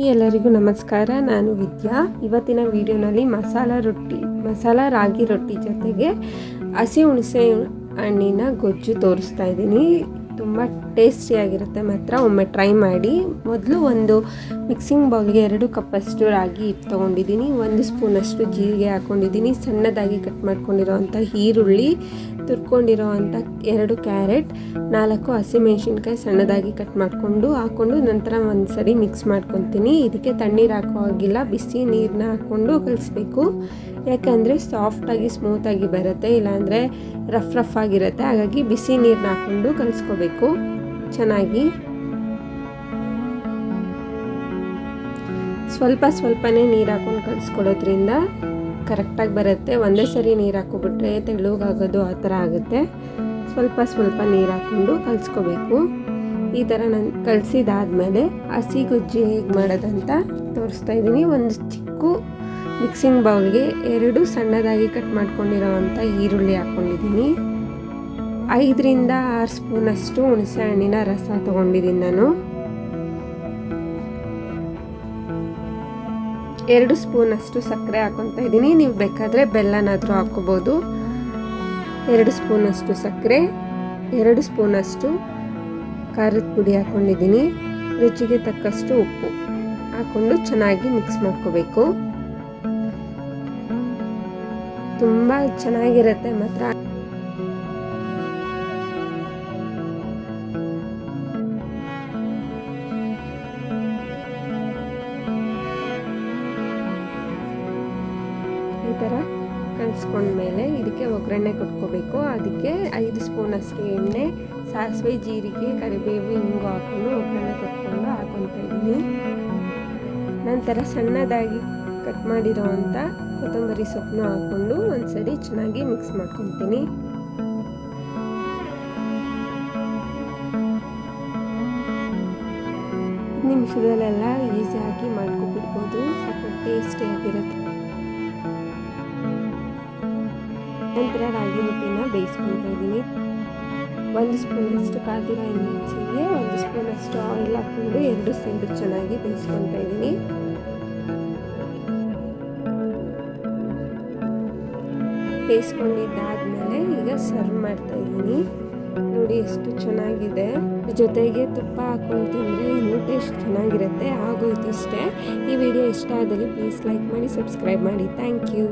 ಎಲ್ಲರಿಗೂ ನಮಸ್ಕಾರ, ನಾನು ವಿದ್ಯಾ. ಇವತ್ತಿನ ವಿಡಿಯೋನಲ್ಲಿ ಮಸಾಲ ರೊಟ್ಟಿ, ಮಸಾಲ ರಾಗಿ ರೊಟ್ಟಿ ಜೊತೆಗೆ ಹಸಿ ಹುಣಸೆ ಹಣ್ಣಿನ ಗೊಜ್ಜು ತೋರಿಸ್ತಾ ಇದ್ದೀನಿ. ತುಂಬ ಟೇಸ್ಟಿಯಾಗಿರುತ್ತೆ ಮಾತ್ರ ಒಮ್ಮೆ ಟ್ರೈ ಮಾಡಿ. ಮೊದಲು ಒಂದು ಮಿಕ್ಸಿಂಗ್ ಬೌಲ್ಗೆ ಎರಡು ಕಪ್ಪಷ್ಟು ರಾಗಿ ಹಿಟ್ಟು ತೊಗೊಂಡಿದ್ದೀನಿ. ಒಂದು ಸ್ಪೂನಷ್ಟು ಜೀರಿಗೆ ಹಾಕ್ಕೊಂಡಿದ್ದೀನಿ ಸಣ್ಣದಾಗಿ ಕಟ್ ಮಾಡ್ಕೊಂಡಿರೋ ಅಂಥ ಈರುಳ್ಳಿ ತುರ್ಕೊಂಡಿರೋ ಅಂಥ ಎರಡು ಕ್ಯಾರೆಟ್ ನಾಲ್ಕು ಹಸಿಮೆಣ್ಸಿನ್ಕಾಯಿ ಸಣ್ಣದಾಗಿ ಕಟ್ ಮಾಡಿಕೊಂಡು ಹಾಕ್ಕೊಂಡು ನಂತರ ಒಂದು ಸರಿ ಮಿಕ್ಸ್ ಮಾಡ್ಕೊತೀನಿ. ಇದಕ್ಕೆ ತಣ್ಣೀರು ಹಾಕೋ ಹಾಗಿಲ್ಲ. ಬಿಸಿ ನೀರನ್ನ ಹಾಕ್ಕೊಂಡು ಕಲಿಸ್ಬೇಕು. ಯಾಕಂದರೆ ಸಾಫ್ಟಾಗಿ ಸ್ಮೂತಾಗಿ ಬರುತ್ತೆ. ಇಲ್ಲಾಂದರೆ ರಫ್ ರಫ್ ಆಗಿರುತ್ತೆ. ಹಾಗಾಗಿ ಬಿಸಿ ನೀರನ್ನ ಹಾಕ್ಕೊಂಡು ಕಲಿಸ್ಕೋಬೇಕು. ಚೆನ್ನಾಗಿ. ಸ್ವಲ್ಪ ಸ್ವಲ್ಪನೇ ನೀರು ಹಾಕೊಂಡು ಕಲಿಸ್ಕೊಡೋದ್ರಿಂದ ಕರೆಕ್ಟಾಗಿ ಬರುತ್ತೆ. ಒಂದೇ ಸರಿ ನೀರು ಹಾಕೊಬಿಟ್ರೆ ತೆಳುಗಾಗೋದು ಆ ಥರ ಆಗುತ್ತೆ. ಸ್ವಲ್ಪ ಸ್ವಲ್ಪ ನೀರು ಹಾಕ್ಕೊಂಡು ಕಲಿಸ್ಕೋಬೇಕು. ಈ ಥರ ನಾನು ಕಲಿಸಿದಾದ್ಮೇಲೆ ಹಸಿ ಗೊಜ್ಜಿ ಹೇಗೆ ಮಾಡೋದಂತ ತೋರಿಸ್ತಾ ಇದ್ದೀನಿ. ಒಂದು ಚಿಕ್ಕ ಮಿಕ್ಸಿಂಗ್ ಬೌಲ್ಗೆ ಎರಡು ಸಣ್ಣದಾಗಿ ಕಟ್ ಮಾಡ್ಕೊಂಡಿರೋವಂಥ ಈರುಳ್ಳಿ ಹಾಕ್ಕೊಂಡಿದ್ದೀನಿ. ಐದರಿಂದ ಆರು ಸ್ಪೂನಷ್ಟು ಹುಣಸೆ ಹಣ್ಣಿನ ರಸ ತಗೊಂಡಿದ್ದೀನಿ ನಾನು. ಎರಡು ಸ್ಪೂನಷ್ಟು ಸಕ್ಕರೆ ಹಾಕೊತಾ ಇದ್ದೀನಿ. ನೀವು ಬೇಕಾದರೆ ಬೆಲ್ಲನಾದರೂ ಹಾಕ್ಕೋಬೋದು. ಎರಡು ಸ್ಪೂನಷ್ಟು ಸಕ್ಕರೆ, ಎರಡು ಸ್ಪೂನಷ್ಟು ಖಾರದ ಪುಡಿ ಹಾಕ್ಕೊಂಡಿದ್ದೀನಿ. ರುಚಿಗೆ ತಕ್ಕಷ್ಟು ಉಪ್ಪು ಹಾಕ್ಕೊಂಡು ಚೆನ್ನಾಗಿ ಮಿಕ್ಸ್ ಮಾಡ್ಕೋಬೇಕು. ತುಂಬ ಚೆನ್ನಾಗಿರುತ್ತೆ ಮಾತ್ರ. ಈ ಥರ ಕಲಿಸ್ಕೊಂಡ್ಮೇಲೆ ಇದಕ್ಕೆ ಒಗ್ಗರಣೆ ಕೊಟ್ಕೋಬೇಕು. ಅದಕ್ಕೆ ಐದು ಸ್ಪೂನಷ್ಟು ಎಣ್ಣೆ, ಸಾಸಿವೆ, ಜೀರಿಗೆ, ಕರಿಬೇವು ಹಿಂಗು ಹಾಕೊಂಡು ಒಗ್ಗರಣೆ ಕೊಟ್ಕೊಂಡು ಹಾಕೊತಾ ಇದ್ದೀನಿ. ನಂತರ ಸಣ್ಣದಾಗಿ ಕಟ್ ಮಾಡಿರೋ ಅಂಥ ಕೊತ್ತಂಬರಿ ಸೊಪ್ಪನ್ನು ಹಾಕ್ಕೊಂಡು ಒಂದ್ಸರಿ ಚೆನ್ನಾಗಿ ಮಿಕ್ಸ್ ಮಾಡ್ಕೊತೀನಿ ನಿಮಿಷದಲ್ಲೆಲ್ಲ ಈಸಿಯಾಗಿ ಮಾಡ್ಕೊಬಿಡ್ಬೋದು. ಟೇಸ್ಟಿ ಟೇಸ್ಟಿಯಾಗಿರುತ್ತೆ ನಂತರ ರಾಗಿ ಮುಟ್ಟಿನ ಬೇಯಿಸ್ಕೊತಾ ಇದ್ದೀನಿ. ಒಂದು ಸ್ಪೂನಷ್ಟು ಕಾದಿರೋ ಎಣ್ಣೆಗೆ ಒಂದು ಸ್ಪೂನಷ್ಟು ಆಯಿಲ್ ಹಾಕ್ಕೊಂಡು ಎರಡು ಸೈಡು ಚೆನ್ನಾಗಿ ಬೇಯಿಸ್ಕೊತಾ ಇದ್ದೀನಿ. ಬೇಯಿಸ್ಕೊಂಡಿದ್ದಾದ್ಮೇಲೆ ಈಗ ಸರ್ವ್ ಮಾಡ್ತಾ ಇದ್ದೀನಿ ನೋಡಿ ಎಷ್ಟು ಚೆನ್ನಾಗಿದೆ. ಜೊತೆಗೆ ತುಪ್ಪ ಹಾಕೊಂಡು ತಿಂದರೆ ಇನ್ನೂ ಟೇಸ್ಟ್ ಚೆನ್ನಾಗಿರುತ್ತೆ. ಆಗೋಯ್ತು ಇಷ್ಟೇ ಈ ವಿಡಿಯೋ ಇಷ್ಟ ಆದಲ್ಲಿ ಪ್ಲೀಸ್ ಲೈಕ್ ಮಾಡಿ, ಸಬ್ಸ್ಕ್ರೈಬ್ ಮಾಡಿ. Thank you.